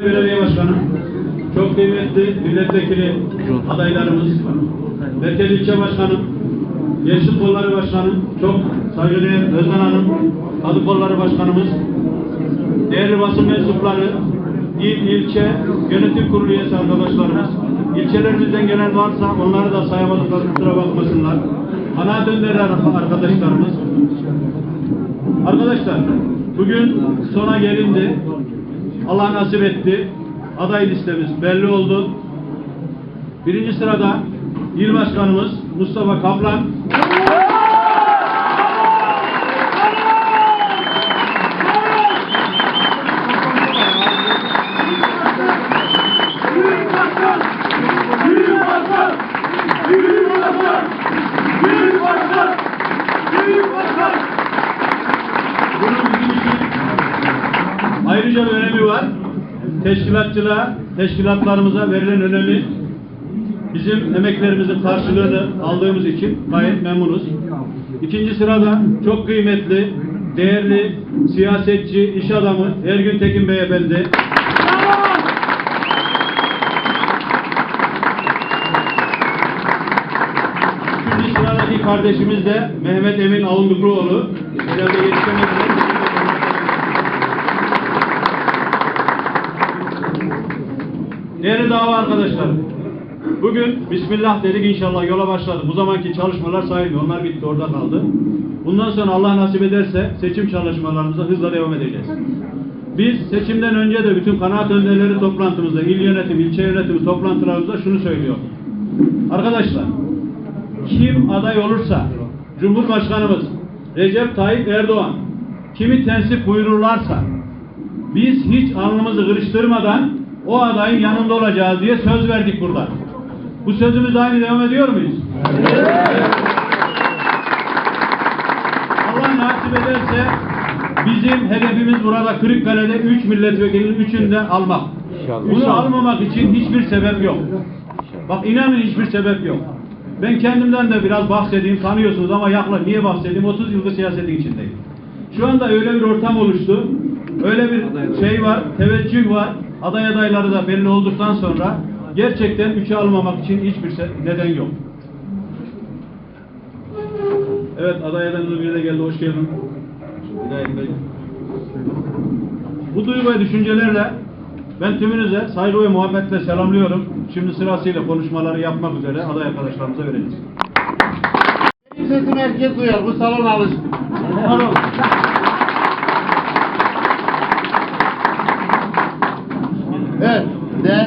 Belediye Başkanım, çok kıymetli milletvekili adaylarımız, Merkez İlçe Başkanım, Gençlik Kolları Başkanım, çok saygıdeğer Özden Hanım, Kadın Kolları Başkanımız, değerli basın mensupları, il, ilçe, yönetim kurulu üyesi arkadaşlarımız, ilçelerimizden gelen varsa onları da sayamadıklarını kusura bakmasınlar. Kanaat önderi arkadaşlarımız, Arkadaşlar bugün sona gelindi. Allah nasip etti. Aday listemiz belli oldu. Birinci sırada il başkanımız Mustafa Kaplan. Teşkilatçılığa, teşkilatlarımıza verilen önemi bizim emeklerimizin karşılığını aldığımız için gayet memnunuz. İkinci sırada çok kıymetli, değerli siyasetçi, iş adamı Ergün Tekin Beyefendi. Üçüncü sıradaki kardeşimiz de Mehmet Emin Avundukluoğlu. Herhalde yetişemediler. Değerli dava arkadaşlar, bugün Bismillah dedik inşallah yola başladık. Bu zamanki çalışmalar sayılmıyor, onlar bitti orada kaldı. Bundan sonra Allah nasip ederse seçim çalışmalarımıza hızla devam edeceğiz. Biz seçimden önce de bütün kanaat önderleri toplantımızda, il yönetim, ilçe yönetimi toplantılarımızda şunu söylüyor. Arkadaşlar, kim aday olursa, Cumhurbaşkanımız Recep Tayyip Erdoğan kimi tensip buyururlarsa, biz hiç alnımızı kırıştırmadan o adayın yanında olacağız diye söz verdik burada. Bu sözümüz aynı devam ediyor muyuz? Allah nasip ederse bizim hedefimiz burada Kırıkkale'de 3 milletvekilinin üçünü de almak. Bunu almamak için hiçbir sebep yok. Bak inanın hiçbir sebep yok. Ben kendimden de biraz bahsedeyim, tanıyorsunuz ama yaklaşık niye bahsedeyim? 30 yıldır siyasetin içindeyim. Şu anda öyle bir ortam oluştu. Öyle bir şey var, teveccüh var. Aday adayları da belli olduktan sonra gerçekten üçe almamak için hiçbir neden yok. Evet aday adayımız bir de geldi. Hoş geldin. Bey. Bu duygu ve düşüncelerle ben tümünüze saygı ve muhabbetle selamlıyorum. Şimdi sırasıyla konuşmaları yapmak üzere aday arkadaşlarımıza vereceğiz. Sesimi herkes duyar. Bu salon alışık. Pardon. Evet.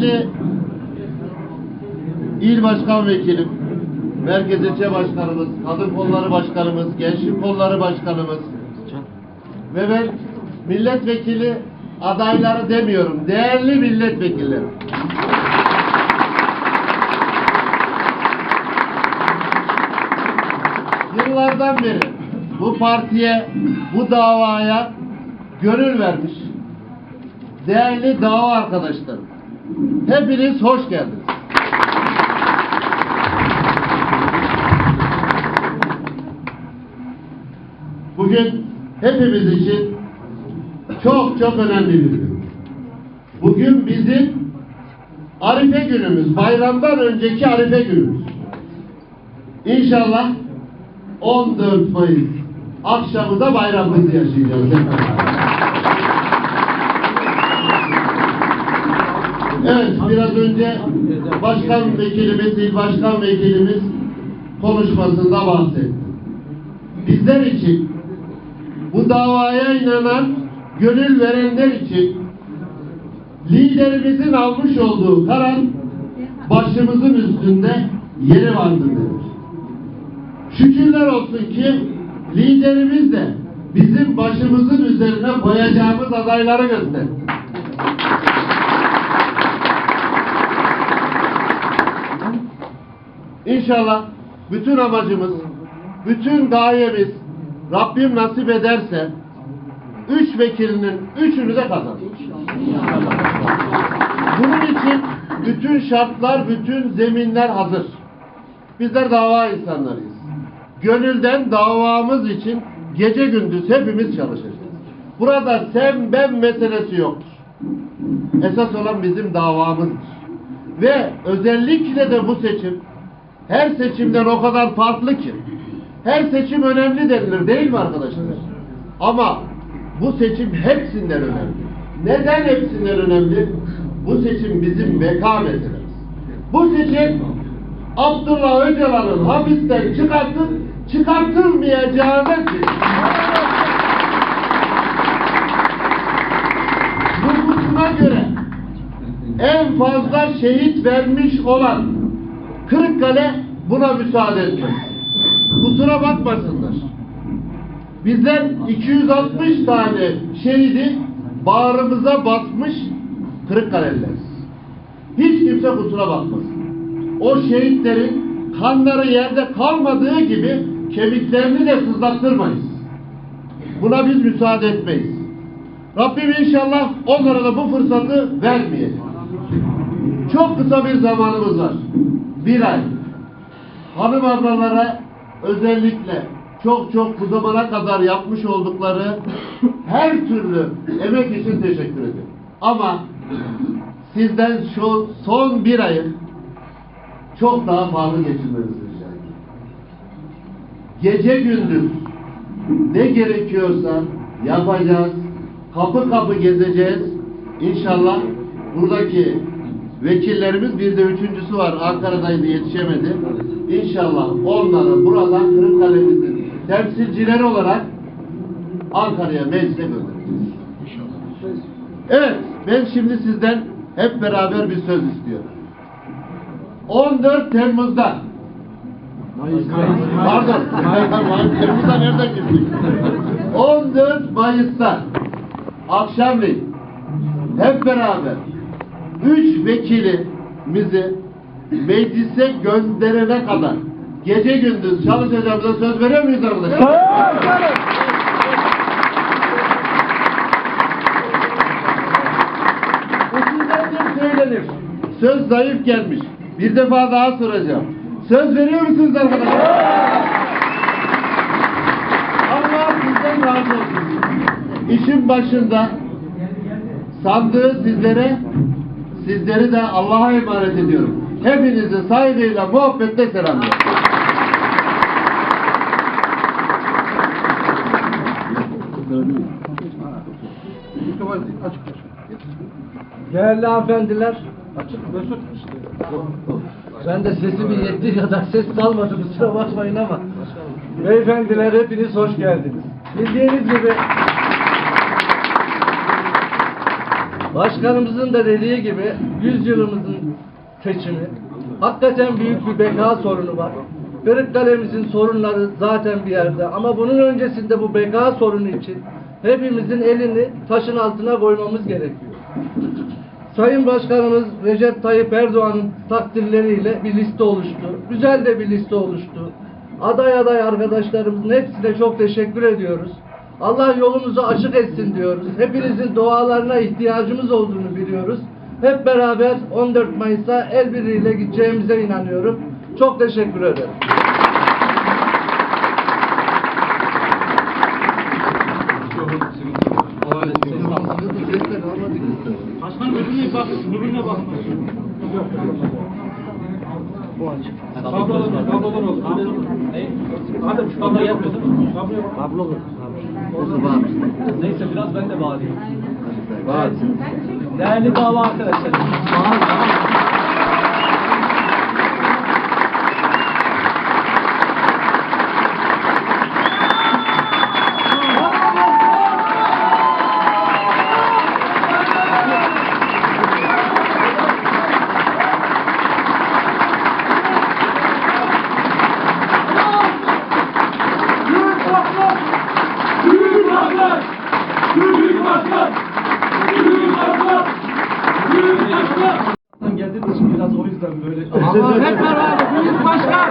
Değerli il başkan vekilim, merkez ilçe başkanımız, kadın kolları başkanımız, gençlik kolları başkanımız ve ben milletvekili adayları demiyorum. Değerli milletvekillerim. Yıllardan beri bu partiye, bu davaya gönül vermiş değerli dava arkadaşlarım. Hepiniz hoş geldiniz. Bugün hepimiz için çok çok önemli bir gün. Bugün bizim Arife günümüz, bayramdan önceki Arife günümüz. İnşallah 14 Mayıs akşamı da bayramımızı yaşayacağız. Evet, biraz önce başkan vekilimiz, il başkan vekilimiz konuşmasında bahsetti. Bizler için, bu davaya inanan, gönül verenler için liderimizin almış olduğu karar başımızın üstünde yeri vardır denir. Şükürler olsun ki liderimiz de bizim başımızın üzerine koyacağımız adayları gösterdi. İnşallah bütün amacımız, bütün gayemiz Rabbim nasip ederse üç vekilinin üçünü de kazanır. Bunun için bütün şartlar, bütün zeminler hazır. Bizler dava insanlarıyız. Gönülden davamız için gece gündüz hepimiz çalışacağız. Burada sen ben meselesi yoktur. esas olan bizim davamızdır. Ve özellikle de bu seçim her seçimden o kadar farklı ki her seçim önemli denilir değil mi arkadaşlar? Ama bu seçim hepsinden önemli. Neden hepsinden önemli? Bu seçim bizim beka meselemiz. Bu seçim Abdullah Öcalan'ın hapisten çıkartıp çıkartılmayacağına. Nüfusuna göre en fazla şehit vermiş olan Kırıkkale buna müsaade etmez. Kusura bakmasınlar. Bizler 260 tane şehidi bağrımıza basmış Kırıkkalelileriz. Hiç kimse kusura bakmasın. O şehitlerin kanları yerde kalmadığı gibi kemiklerini de sızlattırmayız. Buna biz müsaade etmeyiz. Rabbim inşallah onlara da bu fırsatı vermeyecek. Çok kısa bir zamanımız var. Bir ay. Hanım ablalara özellikle çok çok bu kadar yapmış oldukları her türlü emek için teşekkür ederim. Ama sizden şu son bir ayı çok daha fazla geçirmenizi rica. Gece gündüz ne gerekiyorsa yapacağız. Kapı kapı gezeceğiz. İnşallah buradaki vekillerimiz bir de üçüncüsü var. Ankara'daydı yetişemedi. İnşallah onları buradan Kırıkkale'mizin temsilcileri olarak Ankara'ya meclise göndereceğiz. Evet, ben şimdi sizden hep beraber bir söz istiyorum. 14 Temmuz'da Pardon. Temmuz'da nereden girdik? 14 Mayıs'ta akşamleyin hep beraber üç vekilimizi meclise gönderene kadar gece gündüz çalışacağımıza söz veriyor muyuz arkadaşlar? Söylenir. Söz zayıf gelmiş. Bir defa daha soracağım. Söz veriyor musunuz arkadaşlar? Allah sizden razı olsun. İşin başında sandığı sizlere, sizleri de Allah'a emanet ediyorum. Hepinizi saygıyla, muhabbetle selamlıyorum. Değerli hanımefendiler, ben de sesimin yettiği kadar ses kalmadı kusura bakmayın ama beyefendiler hepiniz hoş geldiniz. Bildiğiniz gibi başkanımızın da dediği gibi 100 yılımızın seçimi hakikaten büyük bir beka sorunu var. Kırıkkale'mizin sorunları zaten bir yerde ama bunun öncesinde bu beka sorunu için hepimizin elini taşın altına koymamız gerekiyor. Sayın Başkanımız Recep Tayyip Erdoğan'ın takdirleriyle bir liste oluştu. Güzel de bir liste oluştu. Aday aday arkadaşlarımızın hepsine çok teşekkür ediyoruz. Allah yolumuzu açık etsin diyoruz. Hepinizin dualarına ihtiyacımız olduğunu biliyoruz. Hep beraber 14 Mayıs'a el birliğiyle gideceğimize inanıyorum. Çok teşekkür ederim. Başkan öbürüne bak, öbürüne bak. Hadi şu kablo yapmıyor değil mi? Kablo olur. Neyse biraz ben de bağlayayım. Değerli dava arkadaşlar. Büyük böyle. hep beraber büyük başkan.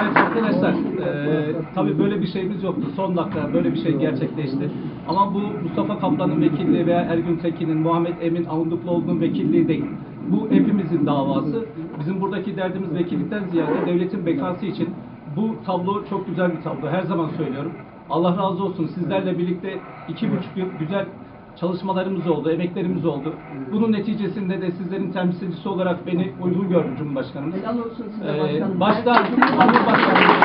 Evet arkadaşlar, eee tabii böyle bir şeyimiz yoktu. Son dakika böyle bir şey gerçekleşti. Ama bu Mustafa Kaplan'ın vekilliği veya Ergün Tekin'in, Muhammed Emin Avundukluoğlu'nun vekilliği değil. Bu hepimizin davası. Bizim buradaki derdimiz vekillikten ziyade devletin bekası için bu tablo çok güzel bir tablo. Her zaman söylüyorum. Allah razı olsun sizlerle birlikte iki buçuk yıl güzel çalışmalarımız oldu, emeklerimiz oldu. Bunun neticesinde de sizlerin temsilcisi olarak beni uygun gördü Cumhurbaşkanımız. Helal olsun size Ee, başkanım. başta Herkesin Cumhurbaşkanımız,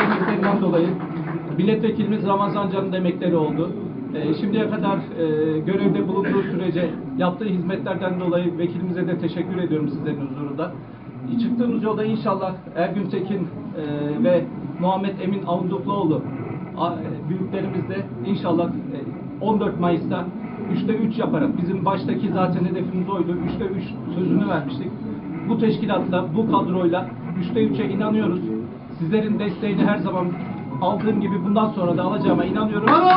emeklerinden dolayı milletvekilimiz Ramazan Can'ın da emekleri oldu. Ee, şimdiye kadar e, görevde bulunduğu sürece yaptığı hizmetlerden dolayı vekilimize de teşekkür ediyorum sizlerin huzurunda. E, Çıktığımız yolda inşallah Ergün Tekin e, ve Muhammed Emin Avundukluoğlu e, büyüklerimiz de inşallah e, 14 Mayıs'ta 3'te 3 yaparak bizim baştaki zaten hedefimiz oydu. 3'te 3 sözünü vermiştik. Bu teşkilatla, bu kadroyla 3'te 3'e inanıyoruz. Sizlerin desteğini her zaman aldığım gibi bundan sonra da alacağıma inanıyorum. Bravo